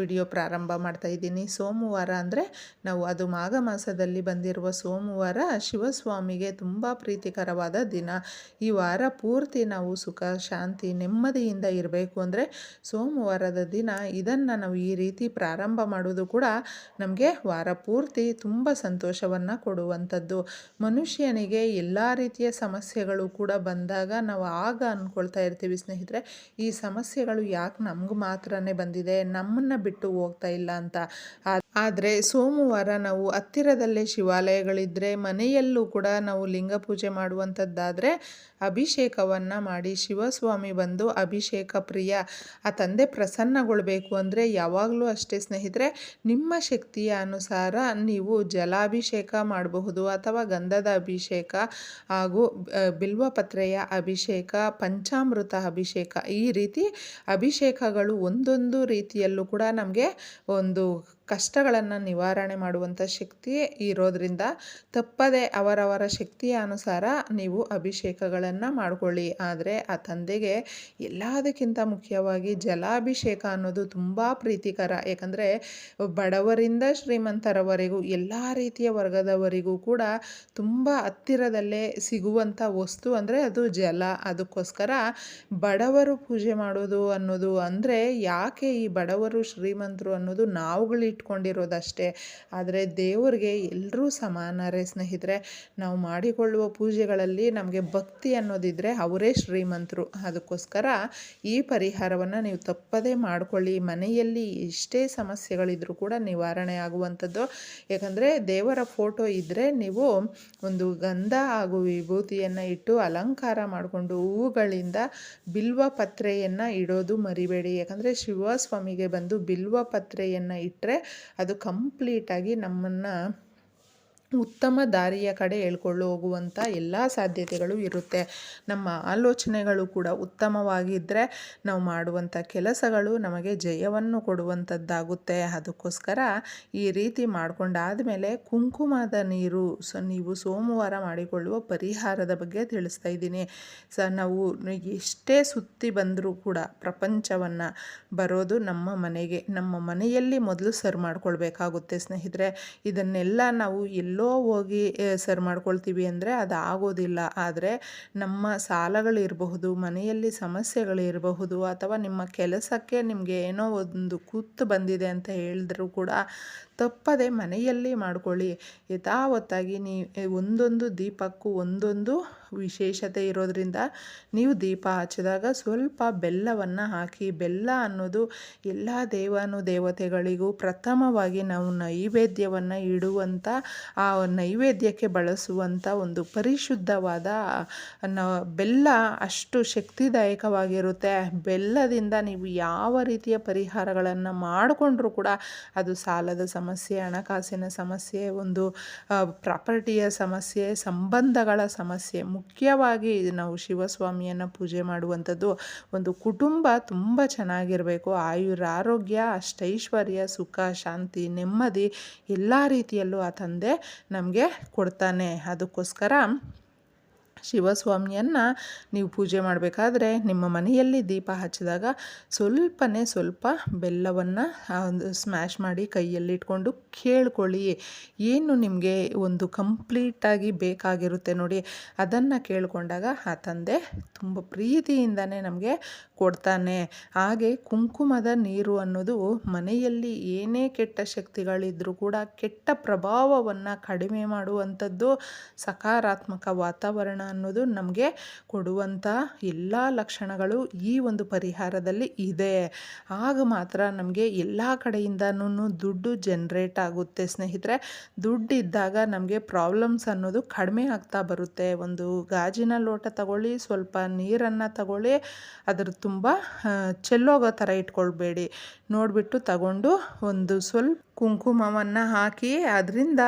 Video ಪ್ರಾರಂಭ ಮಾಡ್ತಾ ಇದ್ದೀನಿ. ಸೋಮವಾರ ಅಂದರೆ ನಾವು ಅದು ಮಾಘ ಮಾಸದಲ್ಲಿ ಬಂದಿರುವ ಸೋಮವಾರ ಶಿವಸ್ವಾಮಿಗೆ ತುಂಬ ಪ್ರೀತಿಕರವಾದ ದಿನ. ಈ ವಾರ ಪೂರ್ತಿ ನಾವು ಸುಖ, ಶಾಂತಿ, ನೆಮ್ಮದಿಯಿಂದ ಇರಬೇಕು ಅಂದರೆ ಸೋಮವಾರದ ದಿನ ಇದನ್ನು ನಾವು ಈ ರೀತಿ ಪ್ರಾರಂಭ ಮಾಡೋದು ಕೂಡ ನಮಗೆ ವಾರ ಪೂರ್ತಿ ತುಂಬ ಸಂತೋಷವನ್ನು ಕೊಡುವಂಥದ್ದು. ಮನುಷ್ಯನಿಗೆ ಎಲ್ಲ ರೀತಿಯ ಸಮಸ್ಯೆಗಳು ಕೂಡ ಬಂದಾಗ ನಾವು ಆಗ ಅಂದ್ಕೊಳ್ತಾ ಇರ್ತೀವಿ ಸ್ನೇಹಿತರೆ. ಈ ಸಮಸ್ಯೆಗಳು ಯಾಕೆ ನಮ್ಗೆ ಮಾತ್ರನೇ ಬಂದಿದೆ? ನಮ್ಮನ್ನು ಬಿಟ್ಟು ಹೋಗ್ತಾ ಇಲ್ಲ ಅಂತ. ಆದರೆ ಸೋಮವಾರ ನಾವು ಹತ್ತಿರದಲ್ಲೇ ಶಿವಾಲಯಗಳಿದ್ದರೆ ಮನೆಯಲ್ಲೂ ಕೂಡ ನಾವು ಲಿಂಗ ಪೂಜೆ ಮಾಡುವಂಥದ್ದಾದರೆ ಅಭಿಷೇಕವನ್ನು ಮಾಡಿ ಶಿವಸ್ವಾಮಿ ಬಂದು ಅಭಿಷೇಕ ಪ್ರಿಯ. ಆ ತಂದೆ ಪ್ರಸನ್ನಗೊಳ್ಬೇಕು ಅಂದರೆ ಯಾವಾಗಲೂ ಅಷ್ಟೇ ಸ್ನೇಹಿತರೆ, ನಿಮ್ಮ ಶಕ್ತಿಯ ಅನುಸಾರ ನೀವು ಜಲಾಭಿಷೇಕ ಮಾಡಬಹುದು ಅಥವಾ ಗಂಧದ ಅಭಿಷೇಕ ಹಾಗೂ ಬಿಲ್ವಪತ್ರೆಯ ಅಭಿಷೇಕ, ಪಂಚಾಮೃತ ಅಭಿಷೇಕ ಈ ರೀತಿ ಅಭಿಷೇಕಗಳು ಒಂದೊಂದು ರೀತಿಯಲ್ಲೂ ಕೂಡ ನಮಗೆ ಒಂದು ಕಷ್ಟಗಳನ್ನು ನಿವಾರಣೆ ಮಾಡುವಂಥ ಶಕ್ತಿ ಇರೋದರಿಂದ ತಪ್ಪದೆ ಅವರವರ ಶಕ್ತಿಯ ಅನುಸಾರ ನೀವು ಅಭಿಷೇಕಗಳನ್ನು ಮಾಡಿಕೊಳ್ಳಿ. ಆದರೆ ಆ ತಂದೆಗೆ ಎಲ್ಲದಕ್ಕಿಂತ ಮುಖ್ಯವಾಗಿ ಜಲಾಭಿಷೇಕ ಅನ್ನೋದು ತುಂಬ ಪ್ರೀತಿಕರ. ಯಾಕಂದರೆ ಬಡವರಿಂದ ಶ್ರೀಮಂತರವರೆಗೂ, ಎಲ್ಲ ರೀತಿಯ ವರ್ಗದವರಿಗೂ ಕೂಡ ತುಂಬ ಹತ್ತಿರದಲ್ಲೇ ಸಿಗುವಂಥ ವಸ್ತು ಅಂದರೆ ಅದು ಜಲ. ಅದಕ್ಕೋಸ್ಕರ ಬಡವರು ಪೂಜೆ ಮಾಡೋದು ಅನ್ನೋದು ಅಂದರೆ ಯಾಕೆ ಈ ಬಡವರು ಶ್ರೀಮಂತರು ಅನ್ನೋದು ನಾವುಗಳು ಇಟ್ಕೊಂಡಿರೋದಷ್ಟೇ. ಆದರೆ ದೇವರಿಗೆ ಎಲ್ಲರೂ ಸಮಾನರೇ ಸ್ನೇಹಿತರೆ. ನಾವು ಮಾಡಿಕೊಳ್ಳುವ ಪೂಜೆಗಳಲ್ಲಿ ನಮಗೆ ಭಕ್ತಿ ಅನ್ನೋದಿದ್ದರೆ ಅವರೇ ಶ್ರೀಮಂತರು. ಅದಕ್ಕೋಸ್ಕರ ಈ ಪರಿಹಾರವನ್ನು ನೀವು ತಪ್ಪದೇ ಮಾಡಿಕೊಳ್ಳಿ. ಮನೆಯಲ್ಲಿ ಎಷ್ಟೇ ಸಮಸ್ಯೆಗಳಿದ್ರೂ ಕೂಡ ನಿವಾರಣೆ ಆಗುವಂಥದ್ದು. ಯಾಕಂದರೆ ದೇವರ ಫೋಟೋ ಇದ್ದರೆ ನೀವು ಒಂದು ಗಂಧ ಹಾಗೂ ವಿಭೂತಿಯನ್ನು ಇಟ್ಟು ಅಲಂಕಾರ ಮಾಡಿಕೊಂಡು ಹೂಗಳಿಂದ ಬಿಲ್ವ ಪತ್ರೆಯನ್ನು ಇಡೋದು ಮರಿಬೇಡಿ. ಯಾಕಂದರೆ ಶಿವಸ್ವಾಮಿಗೆ ಬಂದು ಬಿಲ್ವ ಪತ್ರೆಯನ್ನು ಇಟ್ಟರೆ ಅದು ಕಂಪ್ಲೀಟಾಗಿ ನಮ್ಮನ್ನು ಉತ್ತಮ ದಾರಿಯ ಕಡೆ ಹೇಳ್ಕೊಳ್ಳು ಹೋಗುವಂಥ ಎಲ್ಲ ಸಾಧ್ಯತೆಗಳು ಇರುತ್ತೆ. ನಮ್ಮ ಆಲೋಚನೆಗಳು ಕೂಡ ಉತ್ತಮವಾಗಿದ್ದರೆ ನಾವು ಮಾಡುವಂಥ ಕೆಲಸಗಳು ನಮಗೆ ಜಯವನ್ನು ಕೊಡುವಂಥದ್ದಾಗುತ್ತೆ ಅದಕ್ಕೋಸ್ಕರ ಈ ರೀತಿ ಮಾಡ್ಕೊಂಡಾದಮೇಲೆ ಕುಂಕುಮದ ನೀರು ಸೊ ನೀವು ಸೋಮವಾರ ಮಾಡಿಕೊಳ್ಳುವ ಪರಿಹಾರದ ಬಗ್ಗೆ ತಿಳಿಸ್ತಾ ಇದ್ದೀನಿ. ಸ ನಾವು ಎಷ್ಟೇ ಸುತ್ತಿ ಬಂದರೂ ಕೂಡ ಪ್ರಪಂಚವನ್ನು ಬರೋದು ನಮ್ಮ ಮನೆಗೆ. ನಮ್ಮ ಮನೆಯಲ್ಲಿ ಮೊದಲು ಸರ್ ಮಾಡ್ಕೊಳ್ಬೇಕಾಗುತ್ತೆ ಸ್ನೇಹಿತರೆ. ಇದನ್ನೆಲ್ಲ ನಾವು ಎಲ್ಲ ಎಲ್ಲೋ ಹೋಗಿ ಸರ್ ಮಾಡ್ಕೊಳ್ತೀವಿ ಅಂದರೆ ಅದು ಆಗೋದಿಲ್ಲ. ಆದರೆ ನಮ್ಮ ಸಾಲಗಳಿರಬಹುದು ಮನೆಯಲ್ಲಿ ಸಮಸ್ಯೆಗಳಿರಬಹುದು ಅಥವಾ ನಿಮ್ಮ ಕೆಲಸಕ್ಕೆ ನಿಮಗೆ ಏನೋ ಒಂದು ಕೂತು ಬಂದಿದೆ ಅಂತ ಹೇಳಿದ್ರೂ ಕೂಡ ತಪ್ಪದೆ ಮನೆಯಲ್ಲಿ ಮಾಡ್ಕೊಳ್ಳಿ. ಯಥಾವತ್ತಾಗಿ ನೀ ಒಂದೊಂದು ದೀಪಕ್ಕೂ ಒಂದೊಂದು ವಿಶೇಷತೆ ಇರೋದರಿಂದ ನೀವು ದೀಪ ಹಚ್ಚಿದಾಗ ಸ್ವಲ್ಪ ಬೆಲ್ಲವನ್ನು ಹಾಕಿ, ಬೆಲ್ಲ ಅನ್ನೋದು ಎಲ್ಲ ದೇವಾನು ದೇವತೆಗಳಿಗೂ ಪ್ರಥಮವಾಗಿ ನಾವು ನೈವೇದ್ಯವನ್ನು ಇಡುವಂಥ ಆ ನೈವೇದ್ಯಕ್ಕೆ ಬಳಸುವಂಥ ಒಂದು ಪರಿಶುದ್ಧವಾದ ಬೆಲ್ಲ ಅಷ್ಟು ಶಕ್ತಿದಾಯಕವಾಗಿರುತ್ತೆ. ಬೆಲ್ಲದಿಂದ ನೀವು ಯಾವ ರೀತಿಯ ಪರಿಹಾರಗಳನ್ನು ಮಾಡಿಕೊಂಡ್ರೂ ಕೂಡ ಅದು ಸಾಲದ ಸಮಸ್ಯೆ, ಹಣಕಾಸಿನ ಸಮಸ್ಯೆ, ಒಂದು ಪ್ರಾಪರ್ಟಿಯ ಸಮಸ್ಯೆ, ಸಂಬಂಧಗಳ ಸಮಸ್ಯೆ ಮುಖ್ಯವಾಗಿ ನಾವು ಶಿವಸ್ವಾಮಿಯನ್ನು ಪೂಜೆ ಮಾಡುವಂಥದ್ದು ಒಂದು ಕುಟುಂಬ ತುಂಬ ಚೆನ್ನಾಗಿರಬೇಕು. ಆಯುರ ಆರೋಗ್ಯ ಅಷ್ಟೈಶ್ವರ್ಯ, ಸುಖ, ಶಾಂತಿ, ನೆಮ್ಮದಿ ಎಲ್ಲ ರೀತಿಯಲ್ಲೂ ಆ ತಂದೆ ನಮಗೆ ಕೊಡ್ತಾನೆ. ಅದಕ್ಕೋಸ್ಕರ ಶಿವಸ್ವಾಮಿಯನ್ನು ನೀವು ಪೂಜೆ ಮಾಡಬೇಕಾದ್ರೆ ನಿಮ್ಮ ಮನೆಯಲ್ಲಿ ದೀಪ ಹಚ್ಚಿದಾಗ ಸ್ವಲ್ಪನೇ ಸ್ವಲ್ಪ ಬೆಲ್ಲವನ್ನು ಒಂದು ಸ್ಮ್ಯಾಶ್ ಮಾಡಿ ಕೈಯಲ್ಲಿ ಇಟ್ಕೊಂಡು ಕೇಳ್ಕೊಳ್ಳಿ. ಏನು ನಿಮಗೆ ಒಂದು ಕಂಪ್ಲೀಟಾಗಿ ಬೇಕಾಗಿರುತ್ತೆ ನೋಡಿ. ಅದನ್ನು ಕೇಳಿಕೊಂಡಾಗ ಆ ತಂದೆ ತುಂಬ ಪ್ರೀತಿಯಿಂದನೇ ನಮಗೆ ಕೊಡ್ತಾನೆ. ಹಾಗೆ ಕುಂಕುಮದ ನೀರು ಅನ್ನೋದು ಮನೆಯಲ್ಲಿ ಏನೇ ಕೆಟ್ಟ ಶಕ್ತಿಗಳಿದ್ದರೂ ಕೂಡ ಕೆಟ್ಟ ಪ್ರಭಾವವನ್ನು ಕಡಿಮೆ ಮಾಡುವಂಥದ್ದು ಸಕಾರಾತ್ಮಕ ವಾತಾವರಣ ಅನ್ನೋದು ನಮಗೆ ಕೊಡುವಂಥ ಎಲ್ಲ ಲಕ್ಷಣಗಳು ಈ ಒಂದು ಪರಿಹಾರದಲ್ಲಿ ಇದೆ. ಆಗ ಮಾತ್ರ ನಮಗೆ ಎಲ್ಲ ಕಡೆಯಿಂದನೂ ದುಡ್ಡು ಜನ್ರೇಟ್ ಆಗುತ್ತೆ. ಸ್ನೇಹಿತರೆ, ದುಡ್ಡಿದ್ದಾಗ ನಮಗೆ ಪ್ರಾಬ್ಲಮ್ಸ್ ಅನ್ನೋದು ಕಡಿಮೆ ಆಗ್ತಾ ಬರುತ್ತೆ. ಒಂದು ಗಾಜಿನ ಲೋಟ ತಗೊಳ್ಳಿ, ಸ್ವಲ್ಪ ನೀರನ್ನು ತಗೊಳ್ಳಿ, ಅದ್ರ ತುಂಬ ಚೆಲ್ಲೋಗೋ ಥರ ಇಟ್ಕೊಳ್ಬೇಡಿ. ನೋಡಿಬಿಟ್ಟು ತಗೊಂಡು ಒಂದು ಸ್ವಲ್ಪ ಕುಂಕುಮವನ್ನು ಹಾಕಿ, ಅದರಿಂದ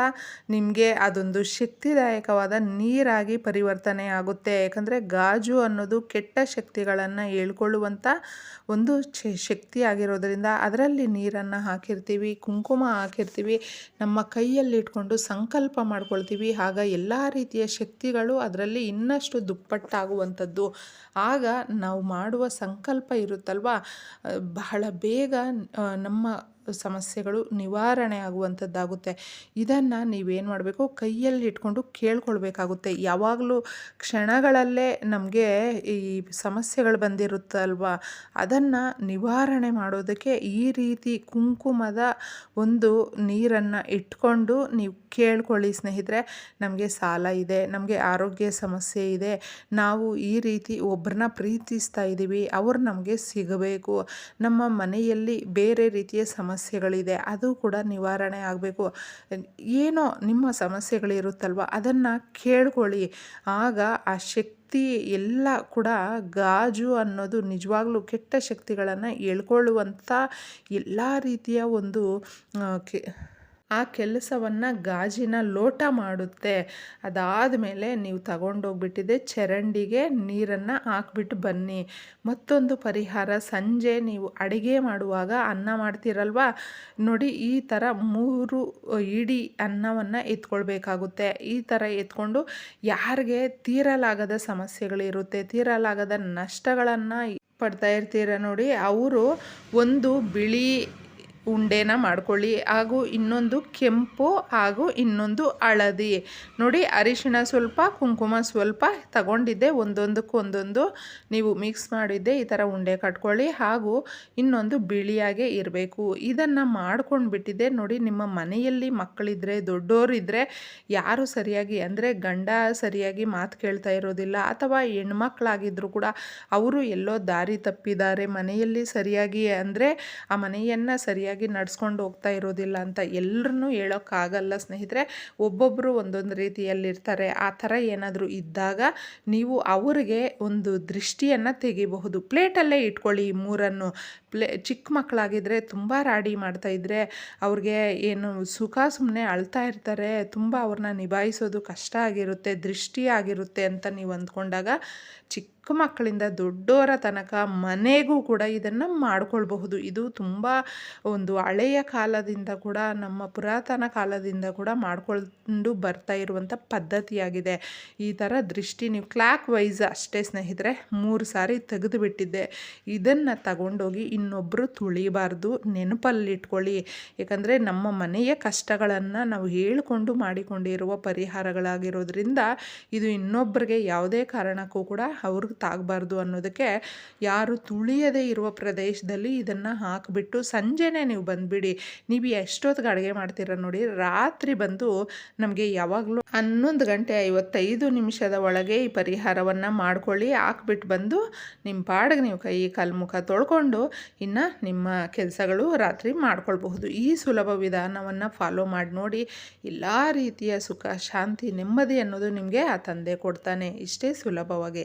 ನಿಮಗೆ ಅದೊಂದು ಶಕ್ತಿದಾಯಕವಾದ ನೀರಾಗಿ ಪರಿವರ್ತನೆ ಆಗುತ್ತೆ. ಯಾಕಂದರೆ ಗಾಜು ಅನ್ನೋದು ಕೆಟ್ಟ ಶಕ್ತಿಗಳನ್ನು ಹೇಳ್ಕೊಳ್ಳುವಂಥ ಒಂದು ಶಕ್ತಿ ಆಗಿರೋದರಿಂದ ಅದರಲ್ಲಿ ನೀರನ್ನು ಹಾಕಿರ್ತೀವಿ, ಕುಂಕುಮ ಹಾಕಿರ್ತೀವಿ, ನಮ್ಮ ಕೈಯಲ್ಲಿ ಇಟ್ಕೊಂಡು ಸಂಕಲ್ಪ ಮಾಡ್ಕೊಳ್ತೀವಿ. ಆಗ ಎಲ್ಲ ರೀತಿಯ ಶಕ್ತಿಗಳು ಅದರಲ್ಲಿ ಇನ್ನಷ್ಟು ದುಪ್ಪಟ್ಟಾಗುವಂಥದ್ದು. ಆಗ ನಾವು ಮಾಡುವ ಸಂಕಲ್ಪ ಇರುತ್ತಲ್ವ? ಬಹಳ ಬೇಗ ನಮ್ಮ ಸಮಸ್ಯೆಗಳು ನಿವಾರಣೆ ಆಗುವಂಥದ್ದಾಗುತ್ತೆ ಇದನ್ನು ನೀವೇನು ಮಾಡಬೇಕು? ಕೈಯಲ್ಲಿ ಇಟ್ಕೊಂಡು ಕೇಳ್ಕೊಳ್ಬೇಕಾಗುತ್ತೆ. ಯಾವಾಗಲೂ ಕ್ಷಣಗಳಲ್ಲೇ ನಮಗೆ ಈ ಸಮಸ್ಯೆಗಳು ಬಂದಿರುತ್ತಲ್ವ? ಅದನ್ನು ನಿವಾರಣೆ ಮಾಡೋದಕ್ಕೆ ಈ ರೀತಿ ಕುಂಕುಮದ ಒಂದು ನೀರನ್ನು ಇಟ್ಕೊಂಡು ನೀವು ಕೇಳ್ಕೊಳ್ಳಿ ಸ್ನೇಹಿತರೆ. ನಮಗೆ ಸಾಲ ಇದೆ, ನಮಗೆ ಆರೋಗ್ಯ ಸಮಸ್ಯೆ ಇದೆ. ನಾವು ಈ ರೀತಿ ಒಬ್ಬರನ್ನ ಪ್ರೀತಿಸ್ತಾ ಇದ್ದೀವಿ, ಅವ್ರು ನಮಗೆ ಸಿಗಬೇಕು. ನಮ್ಮ ಮನೆಯಲ್ಲಿ ಬೇರೆ ರೀತಿಯ ಸಮಸ್ಯೆಗಳಿದೆ, ಅದು ಕೂಡ ನಿವಾರಣೆ ಆಗಬೇಕು. ಏನೋ ನಿಮ್ಮ ಸಮಸ್ಯೆಗಳಿರುತ್ತಲ್ವ? ಅದನ್ನು ಕೇಳ್ಕೊಳ್ಳಿ. ಆಗ ಆ ಶಕ್ತಿ ಎಲ್ಲ ಕೂಡ ಗಾಜು ಅನ್ನೋದು ನಿಜವಾಗ್ಲೂ ಕೆಟ್ಟ ಶಕ್ತಿಗಳನ್ನು ಹೇಳ್ಕೊಳ್ಳುವಂಥ ಎಲ್ಲ ರೀತಿಯ ಒಂದು ಆ ಕೆಲಸವನ್ನು ಗಾಜಿನ ಲೋಟ ಮಾಡುತ್ತೆ. ಅದಾದ ಮೇಲೆ ನೀವು ತಗೊಂಡೋಗ್ಬಿಟ್ಟಿದೆ ಚರಂಡಿಗೆ ನೀರನ್ನು ಹಾಕ್ಬಿಟ್ಟು ಬನ್ನಿ. ಮತ್ತೊಂದು ಪರಿಹಾರ, ಸಂಜೆ ನೀವು ಅಡುಗೆ ಮಾಡುವಾಗ ಅನ್ನ ಮಾಡ್ತೀರಲ್ವ? ನೋಡಿ, ಈ ಥರ ಮೂರು ಇಡೀ ಅನ್ನವನ್ನು ಎತ್ಕೊಳ್ಬೇಕಾಗುತ್ತೆ. ಈ ಥರ ಎತ್ಕೊಂಡು ಯಾರಿಗೆ ತೀರಲಾಗದ ಸಮಸ್ಯೆಗಳಿರುತ್ತೆ, ತೀರಲಾಗದ ನಷ್ಟಗಳನ್ನು ಪಡ್ತಾ ಇರ್ತೀರ ನೋಡಿ, ಅವರು ಒಂದು ಬಿಳಿ ಉಂಡೆನ ಮಾಡ್ಕೊಳ್ಳಿ. ಹಾಗೂ ಇನ್ನೊಂದು ಕೆಂಪು ಹಾಗೂ ಇನ್ನೊಂದು ಹಳದಿ. ನೋಡಿ, ಅರಿಶಿಣ ಸ್ವಲ್ಪ, ಕುಂಕುಮ ಸ್ವಲ್ಪ ತಗೊಂಡಿದ್ದೆ. ಒಂದೊಂದಕ್ಕೂ ಒಂದೊಂದು ನೀವು ಮಿಕ್ಸ್ ಮಾಡಿದ್ದೆ. ಈ ಥರ ಉಂಡೆ ಕಟ್ಕೊಳ್ಳಿ. ಹಾಗೂ ಇನ್ನೊಂದು ಬಿಳಿಯಾಗೆ ಇರಬೇಕು. ಇದನ್ನು ಮಾಡ್ಕೊಂಡು ಬಿಟ್ಟಿದ್ದೆ ನೋಡಿ, ನಿಮ್ಮ ಮನೆಯಲ್ಲಿ ಮಕ್ಕಳಿದ್ರೆ ದೊಡ್ಡೋರಿದ್ದರೆ ಯಾರು ಸರಿಯಾಗಿ, ಅಂದರೆ ಗಂಡ ಸರಿಯಾಗಿ ಮಾತು ಕೇಳ್ತಾ ಇರೋದಿಲ್ಲ. ಅಥವಾ ಹೆಣ್ಮಕ್ಳಾಗಿದ್ದರೂ ಕೂಡ ಅವರು ಎಲ್ಲೋ ದಾರಿ ತಪ್ಪಿದ್ದಾರೆ. ಮನೆಯಲ್ಲಿ ಸರಿಯಾಗಿ, ಅಂದರೆ ಆ ಮನೆಯನ್ನು ಸರಿಯಾಗಿ ಸರಿಯಾಗಿ ನಡ್ಸ್ಕೊಂಡು ಹೋಗ್ತಾ ಇರೋದಿಲ್ಲ ಅಂತ ಎಲ್ಲರನ್ನೂ ಹೇಳೋಕ್ಕಾಗಲ್ಲ ಸ್ನೇಹಿತರೆ. ಒಬ್ಬೊಬ್ಬರು ಒಂದೊಂದು ರೀತಿಯಲ್ಲಿರ್ತಾರೆ. ಆ ಥರ ಏನಾದರೂ ಇದ್ದಾಗ ನೀವು ಅವರಿಗೆ ಒಂದು ದೃಷ್ಟಿಯನ್ನು ತೆಗಿಬಹುದು. ಪ್ಲೇಟಲ್ಲೇ ಇಟ್ಕೊಳ್ಳಿ ಮೂರನ್ನು. ಪ್ಲೇ ಚಿಕ್ಕ ಮಕ್ಕಳಾಗಿದ್ದರೆ ತುಂಬ ರಾಡಿ ಮಾಡ್ತಾಯಿದ್ರೆ ಅವ್ರಿಗೆ ಏನು ಸುಖ ಸುಮ್ಮನೆ ಅಳ್ತಾ ಇರ್ತಾರೆ. ತುಂಬ ಅವ್ರನ್ನ ನಿಭಾಯಿಸೋದು ಕಷ್ಟ ಆಗಿರುತ್ತೆ, ದೃಷ್ಟಿ ಆಗಿರುತ್ತೆ ಅಂತ ನೀವು ಅಂದ್ಕೊಂಡಾಗ ಚಿಕ್ಕ ಮಕ್ಕಳಿಂದ ದೊಡ್ಡವರ ತನಕ ಮನೆಗೂ ಕೂಡ ಇದನ್ನು ಮಾಡಿಕೊಳ್ಬಹುದು. ಇದು ತುಂಬ ಒಂದು ಹಳೆಯ ಕಾಲದಿಂದ ಕೂಡ ನಮ್ಮ ಪುರಾತನ ಕಾಲದಿಂದ ಕೂಡ ಮಾಡಿಕೊಂಡು ಬರ್ತಾ ಇರುವಂಥ ಪದ್ಧತಿಯಾಗಿದೆ. ಈ ಥರ ದೃಷ್ಟಿ ನೀವು ಕ್ಲಾಕ್ ವೈಸ್ ಅಷ್ಟೇ ಸ್ನೇಹಿತರೆ ಮೂರು ಸಾರಿ ತೆಗೆದುಬಿಟ್ಟಿದ್ದೆ. ಇದನ್ನು ತಗೊಂಡೋಗಿ ಇನ್ನೊಬ್ಬರು ತುಳಿಬಾರ್ದು, ನೆನಪಲ್ಲಿಟ್ಕೊಳ್ಳಿ. ಯಾಕಂದರೆ ನಮ್ಮ ಮನೆಯ ಕಷ್ಟಗಳನ್ನು ನಾವು ಹೇಳಿಕೊಂಡು ಮಾಡಿಕೊಂಡಿರುವ ಪರಿಹಾರಗಳಾಗಿರೋದ್ರಿಂದ ಇದು ಇನ್ನೊಬ್ಬರಿಗೆ ಯಾವುದೇ ಕಾರಣಕ್ಕೂ ಕೂಡ ಅವ್ರಿಗೆ ತಾಗಬಾರ್ದು ಅನ್ನೋದಕ್ಕೆ ಯಾರು ತುಳಿಯದೇ ಇರುವ ಪ್ರದೇಶದಲ್ಲಿ ಇದನ್ನು ಹಾಕಿಬಿಟ್ಟು ಸಂಜೆನೇ ನೀವು ಬಂದುಬಿಡಿ. ನೀವು ಎಷ್ಟೊತ್ತಿಗೆ ಅಡುಗೆ ಮಾಡ್ತೀರ ನೋಡಿ, ರಾತ್ರಿ ಬಂದು ನಮಗೆ ಯಾವಾಗಲೂ ಹನ್ನೊಂದು ಗಂಟೆ ಐವತ್ತೈದು ನಿಮಿಷದ ಒಳಗೆ ಈ ಪರಿಹಾರವನ್ನು ಮಾಡ್ಕೊಳ್ಳಿ. ಹಾಕ್ಬಿಟ್ಟು ಬಂದು ನಿಮ್ಮ ಪಾಡಿಗೆ ನೀವು ಕೈ, ಕಾಲು, ಮುಖ ತೊಳ್ಕೊಂಡು ಇನ್ನು ನಿಮ್ಮ ಕೆಲಸಗಳು ರಾತ್ರಿ ಮಾಡ್ಕೊಳ್ಬಹುದು. ಈ ಸುಲಭ ವಿಧಾನವನ್ನು ಫಾಲೋ ಮಾಡಿ ನೋಡಿ. ಎಲ್ಲ ರೀತಿಯ ಸುಖ, ಶಾಂತಿ, ನೆಮ್ಮದಿ ಅನ್ನೋದು ನಿಮಗೆ ಆ ತಂದೆ ಕೊಡ್ತಾನೆ. ಇಷ್ಟೇ ಸುಲಭವಾಗಿ.